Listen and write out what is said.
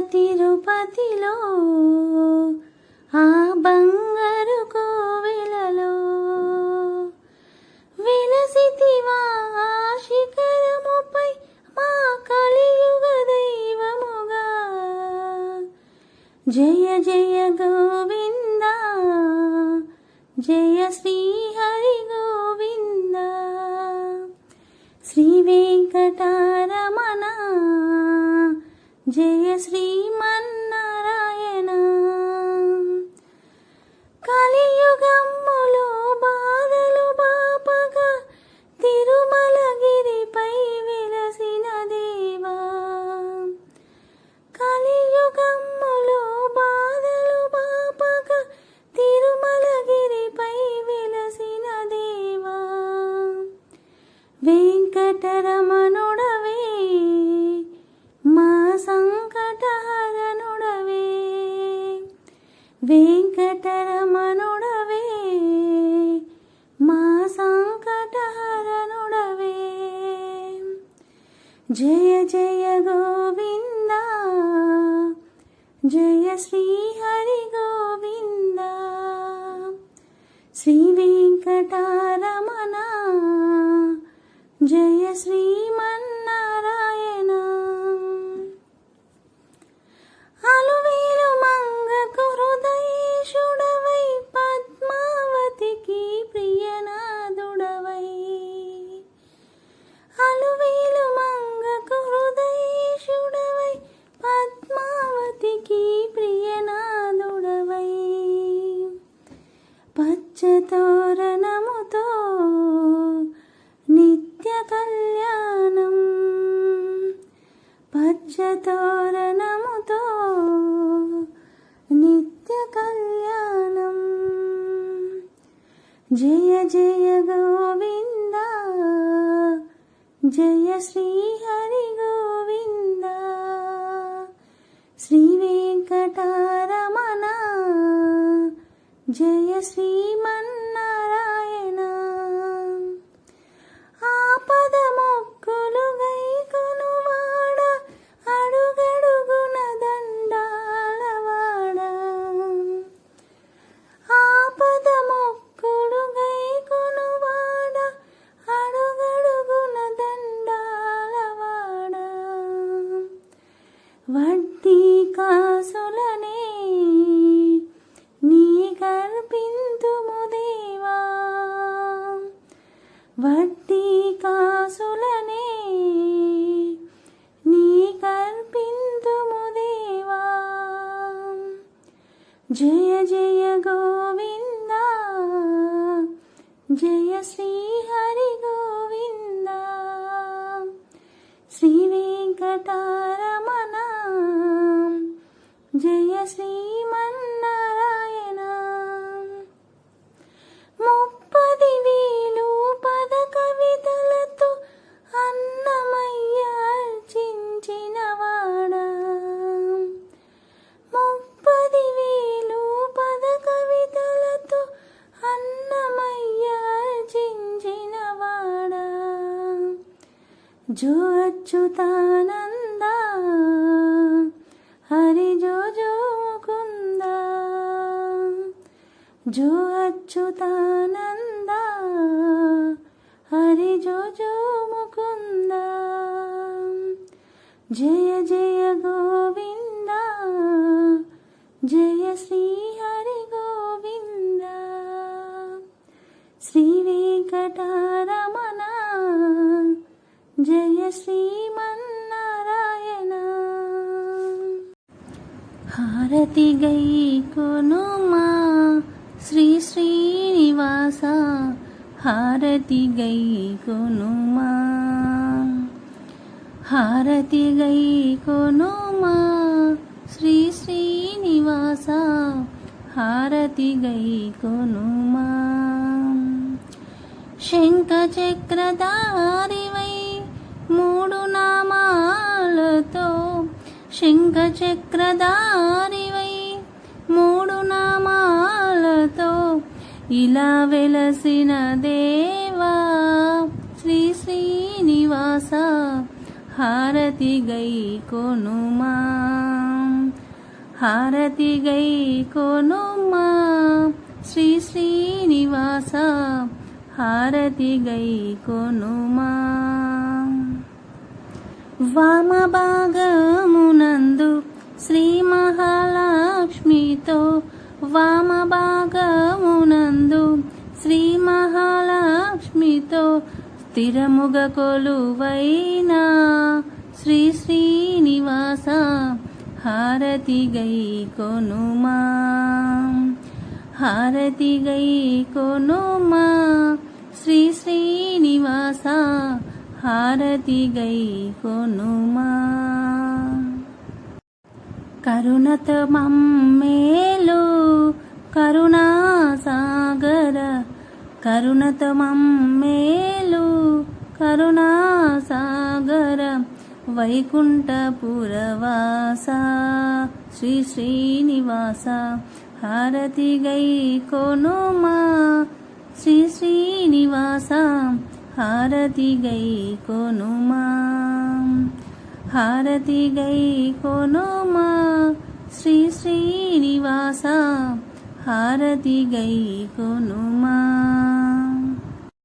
తిరుపతిలో ఆ బంగారు కోవెలలో. విలసితివా శిఖరముపై మా కలియుగ దైవముగా. జయ జయ గోవింద జయ శ్రీ హరి గోవింద. శ్రీ వెంకట జయ శ్రీమన్నారాయణ వెంకటరమణుడవే మా సంకటహరణుడవే. జయ జయ గోవింద జయ శ్రీహరి గోవింద. శ్రీ వెంకటారమణ జయ శ్రీమ పచ్చతోరణముతో నిత్య కళ్యాణం. జయ జయ గోవింద జయ శ్రీ హరి గోవింద. శ్రీ వెంకటారమణ జయ శ్రీమ జయ జయ గోవింద జయ శ్రీ జో అచ్యుతానంద హరి జో జో ముకుంద జో అచ్యుతానంద హరి జో జో ముకుంద జయ జయ గోవింద జయ శ్రీ హరి గోవింద శ్రీ వెంకటారమణ జయ శ్రీమన్నారాయణ. హారతి గై కొనుమా శ్రీ శ్రీనివాస. హారతి గై కొనుమా. హారతి గై కొనుమా శ్రీ శ్రీనివాస. హారతి గై కొనుమా. శంఖ చక్రధారివై మూడు నామాలతో శంఖచక్రధారివై మూడు నామాలతో ఇలా వెలసిన దేవా శ్రీ శ్రీనివాస హారతి గై కొనుమా. హారతి గై కొనుమా శ్రీ శ్రీనివాస హారతి గై కొనుమా. వామభాగమునందు శ్రీ మహాలక్ష్మితో వామభాగమునందు శ్రీ మహాలక్ష్మితో స్థిరముగ కొలువైనా శ్రీ శ్రీనివాస హారతి గై కొనుమా. హారతి గై కొనుమా. శ్రీ శ్రీనివాస హారతి గై కొనుమా కరుణత మమ్మేలు కరుణా సాగర కరుణత మమ్మేలు కరుణా సాగర వైకుంఠపురవాస శ్రీ శ్రీనివాస హారతి గై కొనుమా శ్రీ శ్రీనివాస హారతి గై కొనుమా. హారతి గై కొనుమా. శ్రీ శ్రీనివాస. హారతి గై కొనుమా.